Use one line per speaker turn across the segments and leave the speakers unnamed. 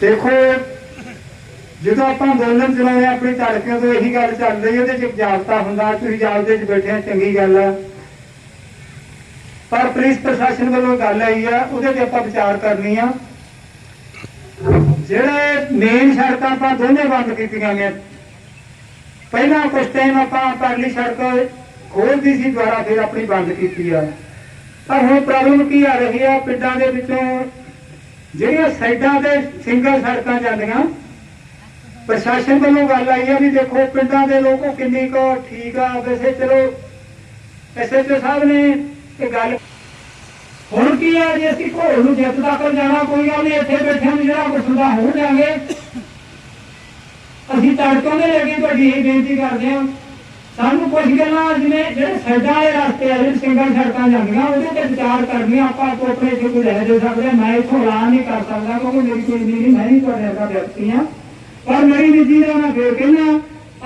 ਦੇਖੋ ਜਦੋਂ ਆਪਾਂ ਅੰਦੋਲਨ ਚਲਾਉਂਦੇ ਹਾਂ, ਆਪਣੀ ਧੜਕਣ ਤੋਂ ਇਹੀ ਗੱਲ ਚੱਲ ਰਹੀ ਉਹਦੇ ਚ ਜਾਬਤਾ ਹੁੰਦਾ ਤੁਸੀਂ ਜਾਬਤੇ 'ਚ ਬੈਠੇ ਚੰਗੀ ਗੱਲ ਆ ਪਰ ਪੁਲਿਸ ਪ੍ਰਸ਼ਾਸਨ ਵੱਲੋਂ ਗੱਲ ਆਈ ਆ ਉਹਦੇ ਤੇ ਆਪਾਂ ਵਿਚਾਰ ਕਰਨੀ ਆ। ਜਿਹੜੇ ਮੇਨ ਸੜਕਾਂ ਆਪਾਂ ਦੋਨੇ ਬੰਦ ਕੀਤੀਆਂ ਨੇ ਪਹਿਲਾਂ ਕੁਝ ਟਾਈਮ ਆਪਾਂ ਪਰਲੀ ਸੜਕ ਖੋਲਦੀ ਸੀ ਦੁਬਾਰਾ ਫਿਰ ਆਪਣੀ ਬੰਦ ਕੀਤੀ ਆ। ਪਰ ਹੁਣ ਪ੍ਰੋਬਲਮ ਕੀ ਆ ਰਹੀ ਆ ਪਿੰਡਾਂ ਦੇ ਵਿੱਚੋਂ ਜਿਹੜੀਆਂ ਸਾਈਡਾਂ ਤੇ ਸਿੰਗਲ ਸੜਕਾਂ ਜਾਂਦੀਆਂ, ਪ੍ਰਸ਼ਾਸਨ ਵੱਲੋਂ ਗੱਲ ਆਈ ਆ ਵੀ ਦੇਖੋ ਪਿੰਡਾਂ ਦੇ ਲੋਕੋ ਕਿੰਨੀ ਕੁ ਠੀਕ ਆ ਵੈਸੇ ਚਲੋ। ਐਸਐਚਓ ਸਾਹਿਬ ਨੇ ਇਹ ਗੱਲ ਹੁਣ ਕੀ ਆ ਜੇ ਅਸੀਂ ਘੋਲ ਨੂੰ ਜਿੱਤ ਤੱਕ ਜਾਣਾ, ਕੋਈ ਗੱਲ ਨਹੀਂ, ਇੱਥੇ ਬੈਠਿਆਂ ਨੂੰ ਜਿਹੜਾ ਕੁਛ ਹੁੰਦਾ ਹੋ ਜਾਗੇ ਅਸੀਂ ਤੜਕੋਂ ਦੇ ਕੇ ਤੁਹਾਡੀ ਇਹ ਬੇਨਤੀ ਕਰਦੇ ਹਾਂ। ਸਾਨੂੰ ਕੁਝ ਗੱਲਾਂ ਜਿਵੇਂ ਜਿਹੜੇ ਸਾਈਡਾਂ ਵਾਲੇ ਰਸਤੇ ਆ, ਜਿਹੜੇ ਸਿੰਗਲ ਸੜਕਾਂ ਜਾਂਦੀਆਂ, ਉਹਦੇ ਤੇ ਵਿਚਾਰ ਕਰਨੀਆਂ ਆਪਾਂ ਆਪੋ ਆਪਣੇ ਕੋਈ ਲੈ ਦੇ ਸਕਦੇ ਮੈਂ ਇੱਥੋਂ ਐਲਾਨ ਨਹੀਂ ਕਰ ਸਕਦਾ, ਕਿਉਂਕਿ ਮੇਰੀ ਕੋਈ ਨਹੀਂ, ਮੈਂ ਨਹੀਂ ਤੁਹਾਡੇ ਵਰਗਾ ਵਿਅਕਤੀ ਹਾਂ ਪਰ ਮੇਰੀ ਨਿੱਜੀ ਦਾ ਮੈਂ ਫੇਰ ਕਹਿੰਦਾ,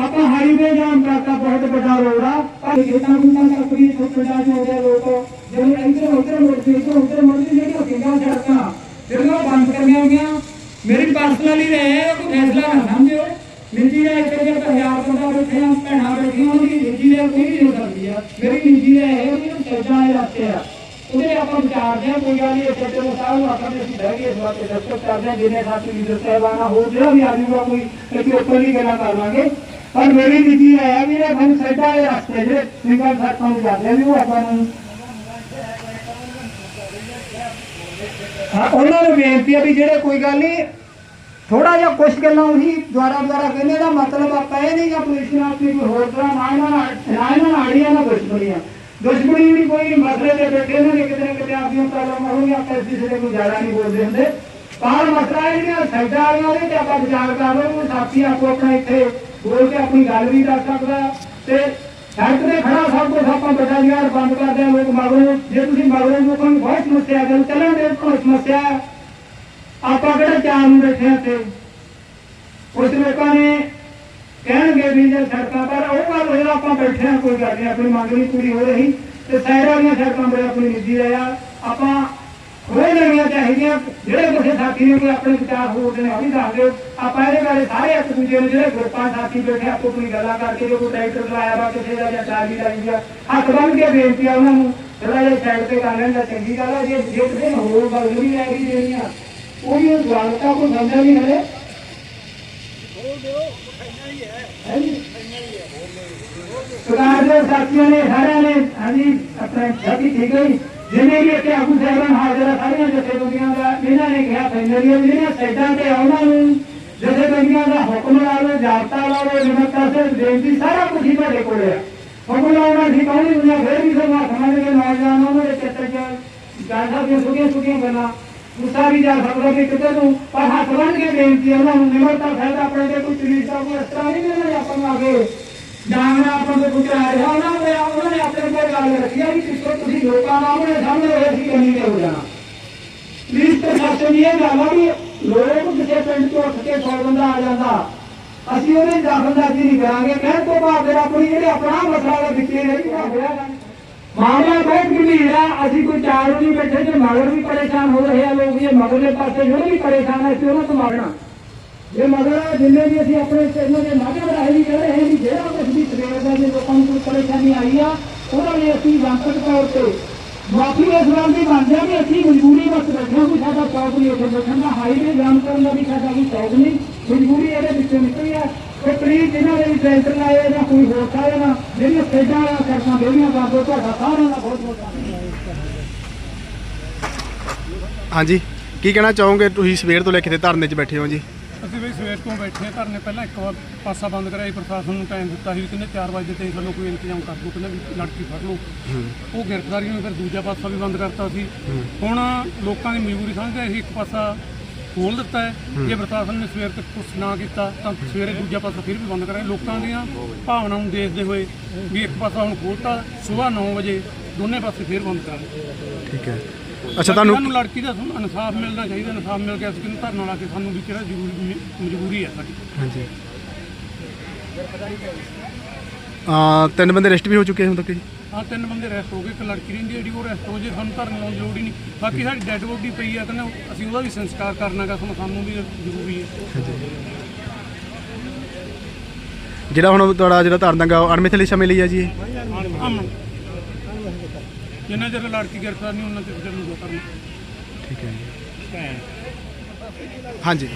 ਆਪਾਂ ਹਾਈਵੇ ਜਾਮ ਕਰਤਾ ਬਹੁਤ ਵੱਡਾ ਰੋਡ ਆ, ਪਰ ਇਹ ਤਾਂ ਤਾਂ ਕੋਈ ਛੋਟਾ ਜਿਹਾ ਹੋ ਲੋਕ। ਜਿਵੇਂ ਇੱਧਰ ਉੱਧਰ ਮੁੜਦੇ ਇੱਧਰ ਉੱਧਰ ਮੁੜਦੇ ਜਿਹੜੀਆਂ ਸਿੰਗਲ ਸੜਕਾਂ, ਜਿਹੜੀਆਂ ਬੰਦ ਕਰਨੀਆਂ ਹੋਈਆਂ, ਮੇਰੀ ਪਰਸਨਲੀ ਰਹੇ ਕੋਈ ਫੈਸਲਾ ਨਾ ਸਮਝਿਓ। ਨਿੱਜੀ ਦਾ ਇੱਥੇ ਜੇ ਪੰਜਾਬ ਬੰਦਾ ਬੈਠੇ ਆ ਭੈਣਾਂ ਬੈਠੀਆਂ ਉਹਦੀ ਨਿੱਜੀ ਦਾ ਕੋਈ ਨਹੀਂ ਹੋ ਸਕਦੀ ਆ ਮੇਰੀ ਨਿੱਜੀ ਦਾ ਇਹ ਉਹਦੀ ਚੱਜਾਂ ਦੇ ਰਸਤੇ ਆ ਉਹਦੇ ਆਪਾਂ ਵਿਚਾਰਦੇ ਆ ਕੋਈ ਗੱਲ ਨਹੀਂ ਇੱਥੇ ਤੇ ਸਾਹਿਬ ਨੂੰ ਆਪਾਂ ਨੇ ਅਸੀਂ ਬਹਿ ਗਏ ਇਸ ਵਾਰ ਤੇ ਦੱਸੋ ਕਰਦੇ ਆ ਜਿਹਨੇ ਸਾਥੀ ਲੀਡਰ ਸਾਹਿਬਾਨਾ ਹੋ ਜਿਹੜਾ ਵੀ ਆਜੂਗਾ ਕੋਈ ਇੱਥੇ ਉੱਪਰ ਦੀ ਗੱਲਾਂ ਕਰ ਲਾਂਗੇ ਪਰ ਮੇਰੀ ਨਿੱਜੀ ਰਾਏ ਆ ਵੀ ਇਹ ਸਾਨੂੰ ਸਾਈਡਾਂ ਦੇ ਰਸਤੇ ਜਿਹੜੇ ਸਿੰਗਲ ਸੜਕਾਂ ਨੂੰ ਜਾਂਦੇ ਆ ਵੀ ਉਹ ਆਪਾਂ ਨੂੰ ਹਾਂ ਉਹਨਾਂ ਨੂੰ ਬੇਨਤੀ ਆ ਵੀ ਜਿਹੜੇ ਕੋਈ ਗੱਲ ਨਹੀਂ ਥੋੜਾ ਜਿਹਾ ਕੁਝ ਗੱਲਾਂ ਉਹੀ ਦੁਆਰਾ ਦੁਆਰਾ ਕਹਿੰਦੇ ਦਾ ਮਤਲਬ ਆਪਾਂ ਇਹ ਨਹੀਂ ਕਿ ਪੁਲਿਸ ਨਾਲ ਆਪਣੀ ਕੋਈ ਹੋਰ ਤਰ੍ਹਾਂ ਨਾ ਇਹਨਾਂ ਨਾਲ, ਨਾ ਇਹਨਾਂ ਨਾਲ ਦੁਸ਼ਮਣੀਆਂ। ਦੁਸ਼ਮਣੀ ਵੀ ਕੋਈ ਮਸਲੇ ਤੇ ਬੈਠੇ ਨੇ ਕਿਤੇ ਨਾ ਕਿਤੇ ਆਪਦੀਆਂ ਪ੍ਰੋਬਲਮ ਹੋਣਗੀਆਂ, ਆਪਾਂ ਇਸ ਕਿਸੇ ਕੋਈ ਜ਼ਿਆਦਾ ਨਹੀਂ ਬੋਲਦੇ ਹੁੰਦੇ। ਪਰ ਮਸਲਾ ਇਹ ਜਿਹੜੀਆਂ ਸਾਈਡਾਂ ਵਾਲੀਆਂ ਉਹਦੇ ਤੇ ਆਪਾਂ ਵਿਚਾਰ ਕਰ ਰਹੇ ਕੋਈ ਸਾਥੀ ਆਪੋ ਆਪਣਾ ਇੱਥੇ ਬੋਲ ਕੇ ਆਪਣੀ ਗੱਲ ਵੀ ਦੱਸ ਸਕਦਾ। ਤੇ ਸੜਕ ਤੇ ਖੜਾ ਸਭ ਕੁਝ ਆਪਾਂ ਬਟਾ ਯਾਰ ਬੰਦ ਕਰਦੇ ਆ ਲੋਕ ਮਗਰੋਂ। ਜੇ ਤੁਸੀਂ ਮਗਰੋਂ ਲੋਕਾਂ ਨੂੰ ਬਹੁਤ ਸਮੱਸਿਆ ਦੇ ਚੱਲਣ ਦੇ ਕੋਈ ਸਮੱਸਿਆ। ਆਪਾਂ ਕਿਹੜਾ ਚਾਰ ਨੂੰ ਬੈਠੇ ਹਾਂ ਕੁਝ ਲੋਕਾਂ ਨੇ ਕਹਿਣਗੇ ਵੀ ਜੇ ਸੜਕਾਂ ਪਰ ਉਹ ਗੱਲ ਹੋਇਆ, ਆਪਾਂ ਬੈਠੇ ਹਾਂ, ਕੋਈ ਗੱਲ ਨਹੀਂ, ਆਪਣੀ ਮੰਗ ਨਹੀਂ ਪੂਰੀ ਹੋ ਰਹੀ। ਤੇ ਸ਼ਹਿਰ ਵਾਲੀਆਂ ਸੜਕਾਂ ਬੜੇ ਆਪਣੀ ਨਿੱਜੀ ਰਿਹਾ ਆਪਾਂ ਹੋਏ ਲੈਣੀਆਂ ਚਾਹੀਦੀਆਂ, ਜਿਹੜੇ ਕਿਸੇ ਸਾਥੀ ਨੇ ਕੋਈ ਆਪਣੇ ਵਿਚਾਰ ਹੋਰ ਨੇ, ਉਹ ਵੀ ਦੱਸ ਦਿਓ। ਆਪਾਂ ਇਹਦੇ ਬਾਰੇ ਸਾਰੇ ਇੱਕ ਦੂਜੇ ਨੂੰ ਜਿਹੜੇ ਗਰੁੱਪਾਂ ਸਾਥੀ ਬੈਠੇ ਆਪੋ ਆਪਣੀ ਗੱਲਾਂ ਕਰਕੇ ਜੋ ਕੋਈ ਟਰੈਕਟਰ ਲਾਇਆ ਵਾ, ਕਿਸੇ ਦਾ ਜਾਂ ਚਾਲੀ ਲਾਈ ਆ ਹੱਥ ਬੰਨ ਕੇ ਬੇਨਤੀ ਆ ਉਹਨਾਂ ਨੂੰ। ਥੋੜਾ ਜਿਹਾ ਸਾਈਡ ਤੇ ਕਰ ਲੈਣ ਦਾ ਚੰਗੀ ਗੱਲ ਆ, ਜੇ ਜੇ ਕਿਸੇ ਹੋਰ ਗੱਲ ਵੀ ਲੈ ਕੇ ਦੇਣੀ ਆ ਉਹ ਵੀ ਗਲਤਾ ਕੋਈ ਸਮਝਿਆ ਨਹੀਂ ਹਲੇ? ਸਰਕਾਰ ਦੇ ਸਾਥੀਆਂ ਨੇ, ਸਾਰਿਆਂ ਨੇ, ਹਾਂਜੀ, ਆਪਣੇ ਸਾਥੀ ਠੀਕ ਹੈ ਜੀ। ਵੀ ਇੱਥੇ ਆਗੂ ਸਾਹਿਬਾਨ ਹਾਜ਼ਰ ਆ, ਸਾਰੀਆਂ ਜਥੇਬੰਦੀਆਂ ਦਾ ਇਹਨਾਂ ਨੇ ਕਿਹਾ ਫੈਨਰੀਆਂ ਜਿਹੜੀਆਂ ਸਾਈਡਾਂ ਤੇ ਆ, ਉਹਨਾਂ ਨੂੰ ਜਥੇਬੰਦੀਆਂ ਦਾ ਹੁਕਮ ਲਾ ਲਓ, ਜਾਬਤਾ ਲਾ ਲਓ ਨਿਮਰਤਾ ਸੇ ਬੇਨਤੀ, ਸਾਰਾ ਕੁਝ ਹੀ ਤੁਹਾਡੇ ਕੋਲ ਆ। ਹੁਕਮ ਲਾਉਣਾ ਠੀਕ ਆਉਣੀ ਦੁਨੀਆ ਫੇਰ ਵੀ ਸਮਾਂ ਸਮਝ ਕੇ ਨੌਜਵਾਨ ਉਹਨਾਂ ਦੇ ਚਿੱਤਰ ਚ ਗਾਂਧਾ ਦੀਆਂ ਸੁਖੀਆਂ ਛੋਟੀਆਂ ਗੱਲਾਂ ਗੁੱਸਾ ਵੀ ਜਾ ਸਕਦਾ ਕਿ ਕਿਤੇ ਨੂੰ, ਪਰ ਹੱਥ ਬੰਨ ਕੇ ਬੇਨਤੀ ਉਹਨਾਂ ਨੂੰ ਨਿਮਰਤਾ ਸਹਿਤ ਆਪਣੇ ਤੇ ਕੋਈ ਤਰੀਕ ਦਾ ਕੋਈ ਇਸ ਤਰ੍ਹਾਂ ਨਹੀਂ ਮਿਲਣਾ ਆਪਾਂ ਨੂੰ ਅੱਗੇ। ਜਾਣਨਾ ਆਪਾਂ ਨੂੰ ਕੁਝ ਆ ਰਿਹਾ ਉਹਨਾਂ ਨੇ ਉਹਨਾਂ ਨੇ ਆਪਣੇ ਕੋਲ ਗੱਲ ਰੱਖੀ ਆ ਵੀ ਕਿਸੋ ਤੁਸੀਂ ਲੋਕਾਂ ਨਾਲ ਆਪਣੇ ਸਾਹਮਣੇ ਹੋਏ ਸੀ ਕੰਨੀ ਹੋ ਜਾਣਾ। ਪੁਲਿਸ ਪ੍ਰਸ਼ਾਸਨ ਦੀ ਇਹ ਗੱਲ ਆ ਵੀ ਲੋਕ ਕਿਸੇ ਪਿੰਡ ਤੋਂ ਉੱਠ ਕੇ ਸੌ ਬੰਦਾ ਆ ਜਾਂਦਾ। ਅਸੀਂ ਉਹਦੇ ਦਾਖਲਦਾਰੀ ਨਹੀਂ ਕਰਾਂਗੇ। ਕਹਿਣ ਤੋਂ ਬਾਅਦ ਫਿਰ ਆਪਣੀ ਜਿਹੜੇ ਆਪਣਾ ਮਸਲਾ ਦਾ ਵਿੱਚੇ ਰਹੀ ਹੋਇਆ ਮਾਮਲਾ ਬਹੁਤ ਗੰਭੀਰ ਆ। ਅਸੀਂ ਕੋਈ ਚਾਰ ਨਹੀਂ ਬੈਠੇ ਜੇ ਮਗਰ ਵੀ ਪਰੇਸ਼ਾਨ ਹੋ ਰਹੇ ਆ ਲੋਕ ਜੇ ਮਗਰਲੇ ਪਾਸੇ ਜਿਹੜੇ ਵੀ ਪਰੇਸ਼ਾਨ ਆ, ਅਸੀਂ ਉਹਨਾਂ ਤੋਂ ਮੰਗਣਾ ਜੇ ਮਗਰ ਜਿੰਨੇ ਵੀ ਅਸੀਂ ਆਪਣੇ ਇਹਨਾਂ ਦੇ ਮਾਧਿਅਮ ਰਾਹੀਂ ਵੀ ਕਹਿ ਰਹੇ ਹਾਂ ਵੀ ਜਿਹੜਾ ਕੁਝ ਵੀ ਸਵੇਰ ਦਾ ਜੇ ਲੋਕਾਂ ਨੂੰ ਕੋਈ ਪਰੇਸ਼ਾਨੀ ਆਈ ਆ ਉਹਨਾਂ ਲਈ ਅਸੀਂ ਜਨਤਕ ਤੌਰ ਤੇ ਮਾਫੀ ਇਸ ਵਾਰ ਦੀ ਬਣ ਜਾ ਵੀ ਅਸੀਂ ਮਜਬੂਰੀ ਵਿੱਚ ਬੈਠੇ ਹਾਂ ਕਿ ਸਾਡਾ ਸ਼ੌਕ ਨਹੀਂ ਉੱਥੇ ਬੈਠਣ ਦਾ ਹਾਈਵੇ ਜਾਮ ਕਰਨ ਦਾ ਵੀ ਸਾਡਾ ਕੋਈ ਸ਼ੌਕ ਨਹੀਂ। ਮਜਬੂਰੀ ਇਹਦੇ ਵਿੱਚੋਂ ਨਿਕਲੀ ਆ। ਤੇ ਪਲੀਜ਼ ਜਿਨ੍ਹਾਂ ਦੇ ਵੀ ਟੈਂਟਰ ਲਾਏ ਜਾਂ ਕੋਈ ਹੋਰ ਸਾਰੇ ਨਾ ਜਿਹੜੀਆਂ ਸਟੇਜਾਂ ਵਾਲਾ ਕਰਨਾ ਦੇਣੀਆਂ ਕਰ ਦਿਓ ਤੁਹਾਡਾ ਸਾਰਿਆਂ ਦਾ ਬਹੁਤ ਬਹੁਤ ਧੰਨਵਾਦ।
ਹਾਂਜੀ ਕੀ ਕਹਿਣਾ ਚਾਹੋਗੇ ਤੁਸੀਂ ਸਵੇਰ ਤੋਂ ਲੈ ਕੇ ਤੇ ਧਰਨੇ 'ਚ ਬੈਠੇ ਹੋ ਜੀ?
ਅਸੀਂ ਵੀ ਸਵੇਰ ਤੋਂ ਬੈਠੇ ਹਾਂ ਧਰਨੇ ਪਹਿਲਾਂ ਇੱਕ ਵਾਰ ਪਾਸਾ ਬੰਦ ਕਰਾਇਆ ਸੀ, ਪ੍ਰਸ਼ਾਸਨ ਨੂੰ ਟਾਈਮ ਦਿੱਤਾ ਸੀ ਕਹਿੰਦੇ 4 ਵਜੇ ਤੇ ਸਾਨੂੰ ਕੋਈ ਇੰਤਜ਼ਾਮ ਕਰ ਦਿਓ ਕਹਿੰਦੇ ਵੀ ਲੜਕੀ ਫੜ ਲਓ। ਉਹ ਗ੍ਰਿਫਤਾਰੀ ਨੂੰ ਫਿਰ ਦੂਜਾ ਪਾਸਾ ਵੀ ਬੰਦ ਕਰਤਾ ਸੀ। ਹੁਣ ਲੋਕਾਂ ਦੀ ਮਜਬੂਰੀ ਸਮਝਦੇ ਅਸੀਂ ਇੱਕ ਪਾਸਾ ਖੋਲ ਦਿੱਤਾ ਹੈ। ਜੇ ਪ੍ਰਸ਼ਾਸਨ ਨੇ ਸਵੇਰ ਤੱਕ ਕੁਛ ਨਾ ਕੀਤਾ ਤਾਂ ਸਵੇਰੇ ਦੂਜਾ ਪਾਸਾ ਫਿਰ ਵੀ ਬੰਦ ਕਰਾਂਗੇ ਲੋਕਾਂ ਦੀਆਂ ਭਾਵਨਾਵਾਂ ਨੂੰ ਦੇਖਦੇ ਹੋਏ ਵੀ ਇੱਕ ਪਾਸਾ ਹੁਣ ਖੋਲਤਾ ਸਵੇਰ 9 ਵਜੇ ਦੋਨੇ ਪਾਸੇ ਫਿਰ ਬੰਦ ਕਰਾਂਗੇ
ਠੀਕ ਹੈ। ਅੱਛਾ ਤੁਹਾਨੂੰ
ਲੜਕੀ ਦਾ ਸਾਨੂੰ ਇਨਸਾਫ ਮਿਲਣਾ ਚਾਹੀਦਾ ਇਨਸਾਫ ਮਿਲ ਗਿਆ ਅਸੀਂ ਕਿਹਨੂੰ ਧਰਨਾ ਲਾ ਕੇ ਸਾਨੂੰ ਵੀ ਕਿਹੜਾ ਜ਼ਰੂਰੀ ਮਜਬੂਰੀ ਹੈ ਸਾਡੀ।
ਹਾਂਜੀ। ਅਹ ਤਿੰਨ ਬੰਦੇ ਅਰੈਸਟ ਵੀ ਹੋ ਚੁੱਕੇ ਹੁਣ ਤੱਕ ਜੀ?
ਆ ਤਿੰਨ ਬੰਦੇ ਰੈਸਟ ਹੋ ਗਏ ਇੱਕ ਲੜਕੀ ਰਹਿੰਦੀ ਹੈ ਜਿਹੜੀ ਉਹ ਰੈਸਟ ਹੋ ਜੇ ਸਾਨੂੰ ਧਰਨ ਲਾਉਣ ਦੀ ਲੋੜ ਹੀ ਨਹੀਂ। ਬਾਕੀ ਸਾਡੀ ਡੈੱਡ ਬੋਡੀ ਪਈ ਆ ਕਹਿੰਦਾ ਅਸੀਂ ਉਹਦਾ ਵੀ ਸੰਸਕਾਰ ਕਰਨਾਗਾ ਸਾਨੂੰ ਵੀ ਜ਼ਰੂਰੀ ਹੈ।
ਜਿਹੜਾ ਹੁਣ ਤੁਹਾਡਾ ਜਿਹੜਾ ਧਾਰਨ ਦੰਗਾ ਉਹ ਅਣਮਿੱਥੇ ਲਈ ਸਮੇਂ ਲਈ ਹੈ ਜੀ ਇਹ?
ਅਮਨ ਜਿੰਨਾ ਚਿਰ ਲੜਕੀ ਗ੍ਰਿਫਤਾਰ ਨਹੀਂ ਉਹਨਾਂ ਚਿਰ ਨੂੰ ਜੋ ਕਰਨਾ।
ਠੀਕ ਹੈ ਜੀ। ਹਾਂਜੀ।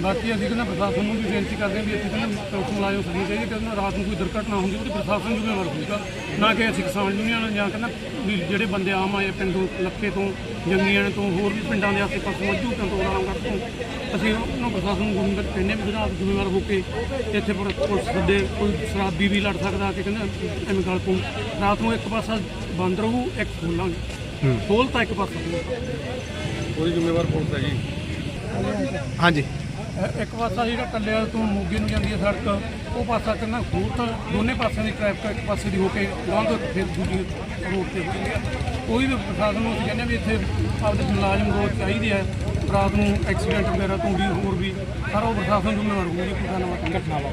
ਬਾਕੀ ਅਸੀਂ ਕਹਿੰਦਾ ਪ੍ਰਸ਼ਾਸਨ ਨੂੰ ਵੀ ਬੇਨਤੀ ਕਰਦੇ ਹਾਂ ਵੀ ਇੱਥੇ ਕਹਿੰਦਾ ਪੁਲਿਸ ਮੁਲਾਜ਼ਮ ਸੱਜਣੇ ਚਾਹੀਦੇ ਕਹਿੰਦਾ ਰਾਤ ਨੂੰ ਕੋਈ ਦੁਰਘਟਨਾ ਹੁੰਦੀ ਉਹਦੀ ਪ੍ਰਸ਼ਾਸਨ ਜ਼ਿੰਮੇਵਾਰ ਹੋਊਗਾ ਨਾ ਕਿ ਅਸੀਂ ਕਿਸਾਨ ਯੂਨੀਅਨ ਜਾਂ ਕਹਿੰਦਾ ਵੀ ਜਿਹੜੇ ਬੰਦੇ ਆਮ ਆਏ ਪਿੰਡੋਂ ਲੱਖੇ ਤੋਂ ਜੰਗੀਆਂ ਤੋਂ ਹੋਰ ਵੀ ਪਿੰਡਾਂ ਦੇ ਆਸੇ ਪਾਸੇ ਮੱਝੂ ਤੋਂ ਤੋਂ ਰਾਮਗੜ੍ਹ ਤੋਂ ਅਸੀਂ ਉਹਨਾਂ ਪ੍ਰਸ਼ਾਸਨ ਨੂੰ ਗੁੰਮਗਤ ਕਹਿੰਦੇ ਵੀ ਜਨਾਬ ਜ਼ਿੰਮੇਵਾਰ ਹੋ ਕੇ ਇੱਥੇ ਪੁਲਿਸ ਪੁਲਿਸ ਸੱਦੇ ਕੋਈ ਸ਼ਰਾਬੀ ਵੀ ਲੜ ਸਕਦਾ ਕਿ ਕਹਿੰਦਾ ਐਵੇਂ ਗੱਲ ਤੋਂ ਰਾਤ ਨੂੰ ਇੱਕ ਪਾਸਾ ਬੰਦ ਰਹੂ ਇੱਕ ਖੋਲਾਂਗੇ। ਖੋਲ ਤਾਂ ਇੱਕ ਪਾਸਾ
ਕੋਈ ਜ਼ਿੰਮੇਵਾਰ ਪੁਲਿਸ ਹੈ ਜੀ।
ਹਾਂਜੀ।
ਇੱਕ ਪਾਸਾ ਜਿਹੜਾ ਟੱਲਿਆਂ ਤੋਂ ਮੋਗੇ ਨੂੰ ਜਾਂਦੀ ਹੈ ਸੜਕ ਉਹ ਪਾਸਾ ਕਹਿੰਦਾ ਖੂਹ ਤਾਂ ਦੋਨੇ ਪਾਸਿਆਂ ਦੀ ਟ੍ਰੈਫਿਕ ਇੱਕ ਪਾਸੇ ਦੀ ਹੋ ਕੇ ਤੋਂ ਫਿਰ ਦੂਜੀ ਰੋਡ ਤੇ ਹੁੰਦੀ ਹੈ। ਕੋਈ ਵੀ ਪ੍ਰਸ਼ਾਸਨ ਨੂੰ ਅਸੀਂ ਕਹਿੰਦੇ ਹਾਂ ਵੀ ਇੱਥੇ ਆਪਦੇ ਮੁਲਾਜ਼ਮ ਰੋਜ਼ ਚਾਹੀਦੇ ਆ ਰਾਤ ਨੂੰ ਐਕਸੀਡੈਂਟ ਵਗੈਰਾ ਤੋਂ ਵੀ ਹੋਰ ਵੀ ਸਾਰਾ ਉਹ ਪ੍ਰਸ਼ਾਸਨ ਜ਼ਿੰਮੇਵਾਰ ਹੋਊਗੀ ਕੋਈ ਗੱਲਬਾਤ ਘਟਨਾ ਵਾ